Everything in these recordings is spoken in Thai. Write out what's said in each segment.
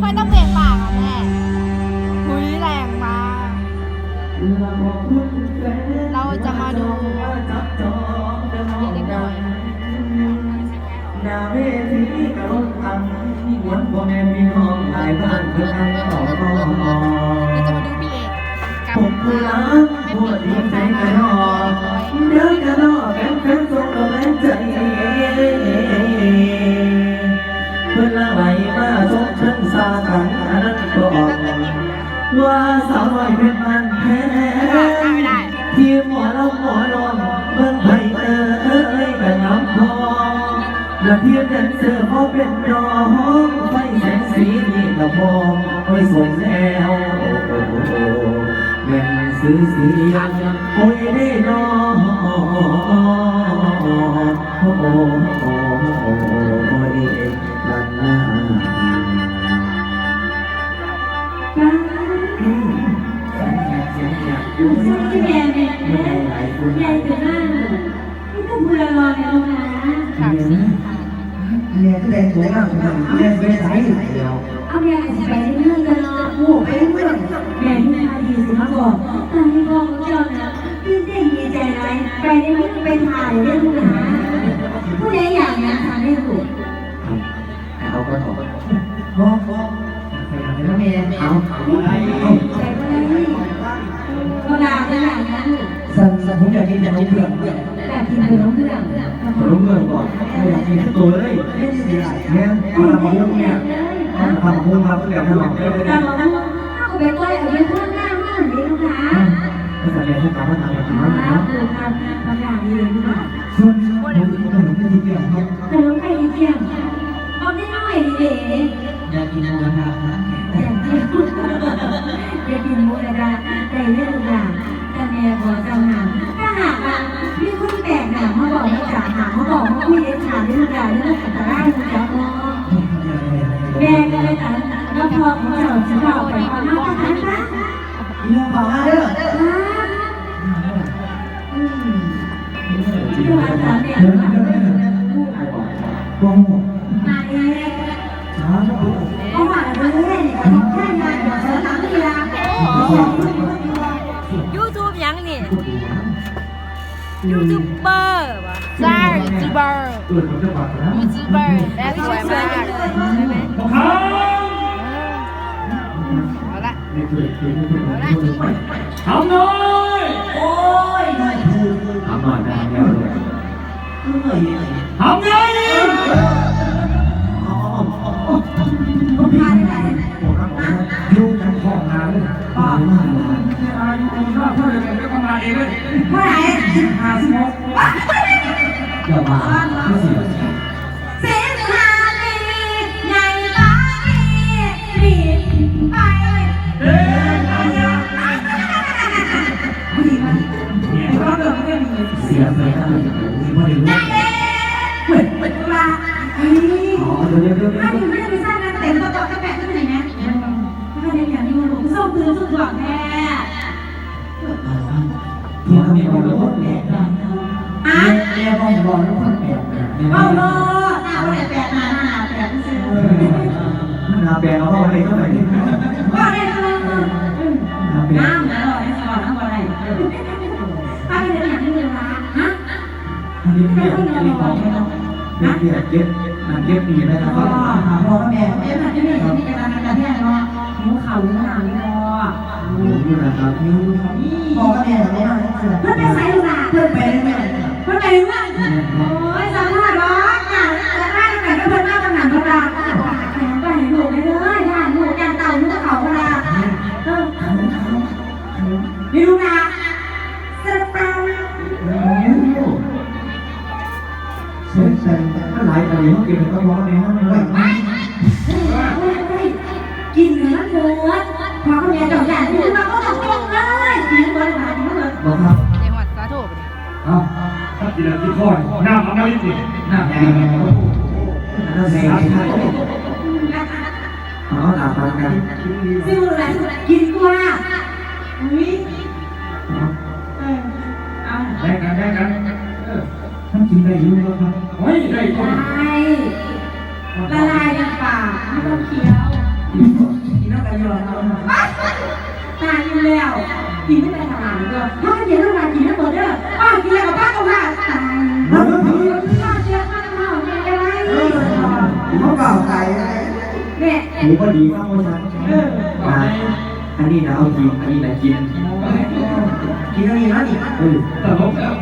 ไม่ต้องเบรกปากอะแม่หุยแรงมาก เราจะมาดูเด็กๆหน่อยนาเวทีกระลดทันมวนพ่อแม่พี่น้องหลายบ้านเพื่อนนั่งต่อรอเราจะมาดูพี่เอกกับผมผู้รักผู้ดีใจกระนอเดินกระนอแฟนแฟนส่งกำลังใจเพื่อนละไหลมาสมฉัน สาขันอันนั้นก็บอกว่าสาวน้อยเป็นมันแท้ที่หมอเราหมอลองเบิ่งไผ่เอ้ยกันน้ำพองและเทียนแดนเซอร์พอเป็นน้องไฟแสงสีนี่กระพองไว้ส่งแล้วแม่ซื้อเสียงโอ้ยได้น้อง ใหญ่ถึงมากนี่ก็พูดละลอยแล้วนะฉากสีเมียก็แดงสวยมากเมียไปไหนเดียวเอาแม่ไปเรื่องกันเนาะโอ้ไปเรื่องแม่ที่มาดีสิมาบอกตอนที่พ่อเจ้านะพี่เด็กดีใจไรไปได้ไม่ไปถ่ายเรื่องหาผู้ใดอย่างนี้ทำให้ถูกเขาก็ตอบบอกบอกแล้วเมียเอาอะไรใจก็ได้ก็ด่าก็อย่างนั้น สั่งสั่งผมอยากกินแต่นมเผือกแต่กินไปน้องเพื่อนนมเผือกก่อนไม่อยากกินทั้งตัวเลยเนี่ยเอาละมาพุ่งเนี่ยเอาละมาพุ่งมาเพื่อให้หลอกได้เลยแต่บอกว่าถ้าไปใกล้เอาไปข้างหน้าห้างนี้ลูกค้าก็แสดงให้เขาว่าทำแบบนี้คนะทำทำอย่างนี้นะส่วนผมผมผมไม่เกี่ยวครับแต่น้องไก่เที่ยงเอาได้น้อยเด๋อยากกินหมูกระทะอยางที่อยากกินหมูกระทะแต่เรื่องอย่าง แต่แม่ขอจำหนังถ้าหากว่าพี่คุณแปลกหนังมาบอกว่าจ๋าหามาบอกว่าคุยเรื่องถามเรื่องอย่างเรื่องอัตราคุณจ๋าพ่อแม่ก็เลยถามแล้วพอของเราจะเล่าไปเอาหน้าทหารนะเรื่องป่าเด้อครับอืมที่ว่าถามเนี่ยเดี๋ยวเดี๋ยวเดี๋ยวโอ้โหมาเองช้าแล้วเพราะว่าเราเล่นเนี่ยแค่งานกับสถานกีฬา ยูทูบเบอร์วะใช่ยูทูบเบอร์ตัวผม ที่เขามีความรู้เนี่ยอะเรียกว่าบอลลูกคนแปดเอาโลหน้าวันไหนแปดมาหน้าแปดซื้อนาแปลเขาเข้าไปเท่าไหร่ก็ได้ก็ได้นาแปลน้ำนะหน่อยสอนน้ำอะไรถ้าเป็นอย่างนี้เลยนะฮะเรียบเรียบเรียบเรียบเย็บนั่นเก็บดีไหมครับหาพ่อแม่เอ๊ะมันจะมีอย่างนี้จะมาการแท้เนาะ หิวข่าวหิวหนาวนี่เนาะอยู่นะครับนิ้วพ่อแม่ไม่มาเพื่อนไปใส่ลูกหลานเพื่อนไปได้ไหมเพื่อนไปเรื่องโอ้ยสามารถร้องอะแล้วได้ตั้งแต่เพิ่นหน้าตำหนักก็ได้แหมไปหนูไปเลยท่านหนูยันเต่าหนูก็เขาก็ได้เออนี่ลูกนะสระเปาเสียใจก็หลายปีเขาเก็บก็ร้อนในห้อง กินแล้วที่คอน้ำน้ำยิ่งดีน้ำแดงน้ำแดงอ๋อหลับแล้วกันซิวอะไรกินกว่าอุ้ยเออเอาได้กันได้กันท่านกินได้ยุ่งแล้วครับเฮ้ยได้ได้ละลายในปากไม่ต้องเคี้ยวกินแล้วกันยอมตายอยู่แล้วกินไม่ได้ขนาดนี้ก็ถ้าเดี๋ยว หูก็ดีมากเลยนะอ่าอันนี้นะเอากินอันนี้นะกินกินอันนี้นะนี่เออแต่ผมแล้ว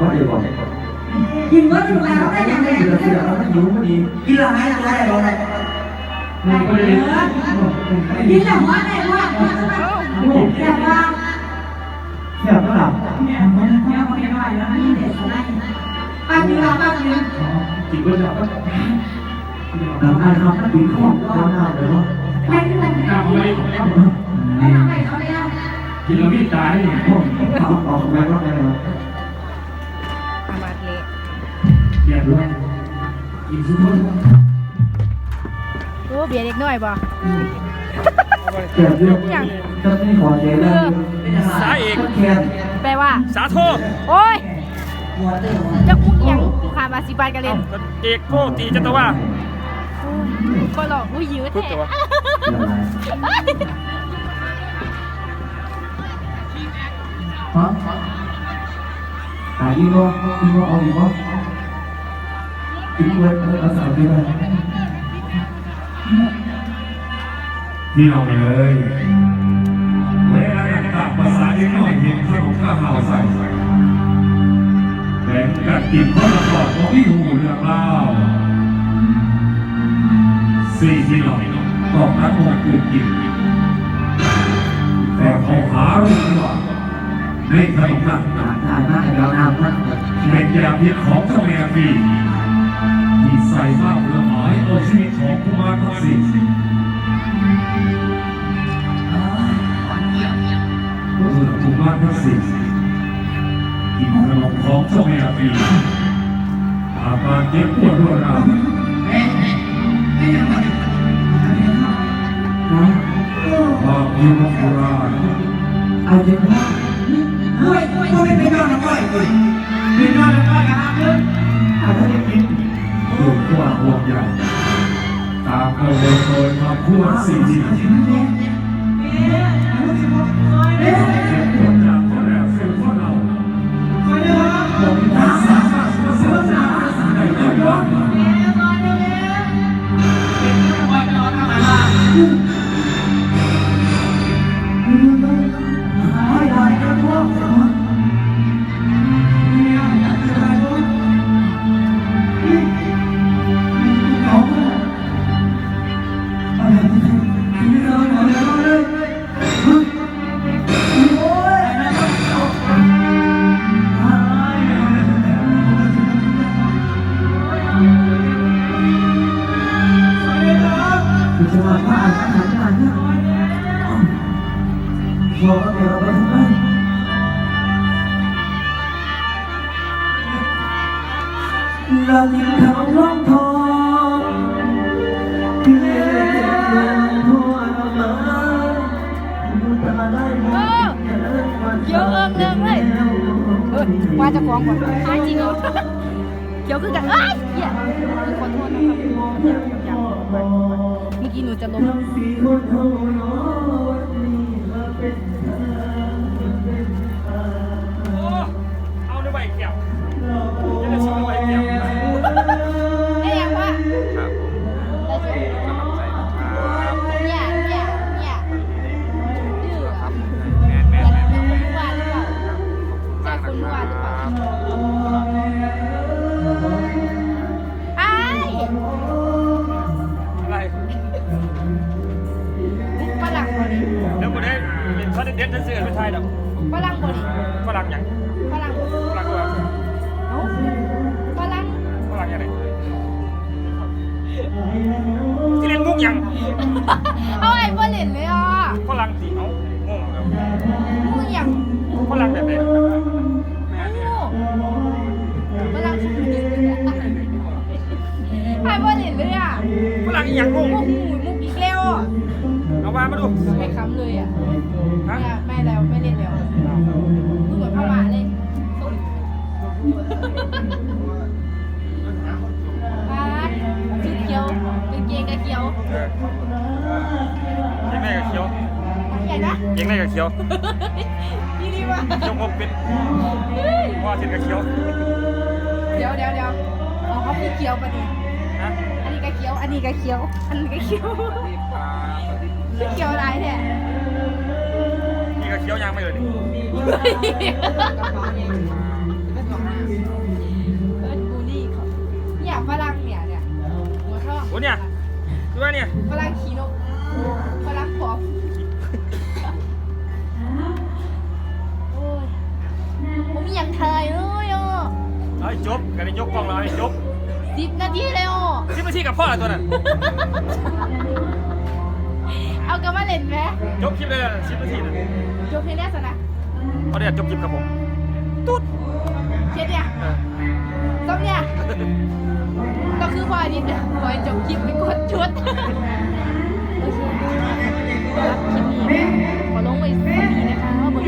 ว่าเดี๋ยวบอกกินเมื่อถึงแล้วได้ยังไงกินแล้วกินแล้วมันหิวพอดีกินแล้วไหมอะไรเราไหนมันก็เลยกินแล้วว่าได้ว่าแต่ว่าแค่ก็หลับเนี่ยเนี่ยพอได้ว่าแล้วนี่เด็ดอะไรป้ากินแล้วป้ากินกินก็จะ หลับได้ครับกินข้าวข้าวหน้าเลยเนาะไปที่ไหนน้ำเลยไปทำไมเขาเนี่ยกินแล้วมีตายเอาออกไปก็ได้เนาะอามาเละเรียบร้อยกินทุกคนโอ้เบียร์เล็กน้อยบ่เกี่ยวเรื่องก็ไม่ขอเสียเรื่องสาเอกแค่แปลว่า สาโทโอ้ยเจะพูดยังกูขามาสิบาทกันเล่นเอกโกตีจัตวา โอ้ยก็หลอกอุ้ยยืดพูดแท้แต่ว่าฮะหาอีกว่าอีกว่าเอาอีกว่าอีกว่าภาษาที่ไหนพี่น้องเลยเวลาตามภาษาเด็กน้อยเห็นขนมข้าวหาใส่แบ่งกันกินคนละก่อนของพี่หูเรื่องเล่า สี่พี่น้องต้องรักมองคือกินแต่เขาหารู้ว่าในขนมนั้นอ่านอ่านมาเรานำนะเป็นยาพิษของเจ้าแม่พี่ที่ใส่มากเพื่อหมายเอาชีวิตของกุมารทั้งสี่เมื่อกุมารทั้งสี่กินขนมของเจ้าแม่ปีอาการเจ็บปวดรวดร้าว ความยินดีราเอาจริงว่าเฮ้ยกูไม่ไปนอนก้อยเลยไปนอนก้อยกันนะเพื่อนอาจจะได้กินถูกว่าห่วงใหญ่ตามกระบวนการมาพูดสิ่งที่เจ็บปวดจาก คือจะมาผ่านผ่านผ่านเนี่ยบอกว่าเดี๋ยวเราไปทำไมเราทิ้งเขาร้องทอง เพื่อกี้หนูจะล้มอง เล่นเขาเด็ดๆเสื้อไปไทยดอกฝรั่งบ่ดิฝรั่งยังฝรั่งฝรั่งว่าเอ้าฝรั่งฝรั่งยังไงที่เล่นมุกยังเอาไอ้บ่เล่นเลยอะฝรั่งสีเอางงแล้วมึงอย่างฝรั่งแบบไหนงูฝรั่งสุดไอ้บ่เล่นเลยอะฝรั่งอีหยังงงมุกหมูมุกอีกแล้วอะเอาว่ามาดูไม่ค้ำเลยอะ ฮะไม่ไม่แล้วไม่เล่นแล้วดูเหมือนพม่าเลยปาดชุดเขียวกางเกงกะเขียวเออที่แม่กับเขียวกใหญ่นะเก่งได้กับเขียวนี่ดีว่ะจงผมเป็นพ่อเทียนกับเขียวเดี๋ยวเดี๋ยวเดี๋ยวอ๋อเขาคือเคี้ยวปะเนี่ยนะอันนี้ก็เคี้ยว อันนี้ก็เคี้ยว อันนี้ก็เคี้ยวคือเคี้ยวอะไรเนี่ยนี่ กับเขียวยางไม่เลยนี่เอิ้นกูนี่เขาเนี่ยฝรั่งเนี่ยเนี่ยหัวทองโอ้เนี่ยคือว่าเนี่ยฝรั่งขี้นกฝรั่งปอบโอ้ยผมมีอย่างไทยเลยอะเอ้ยจบกันยกกล้องเราไอ้จบสิบนาทีเลยอะที่มาที่กับพ่ออะไรตัวนั้น เอากลับมาเล่นไหมจบคลิปเลยสิบนาทีนะจบเพลงแรกสนะเขาเดี๋ยวจบคลิปกับผมเช็ดเนี่ยเออต้องเนี่ยก็คือพอนิดเนี่ยพอจบคลิปไปกดชุดโอเคครับคลิปนี้ขอลงไว้สักทีนะคะว่าบน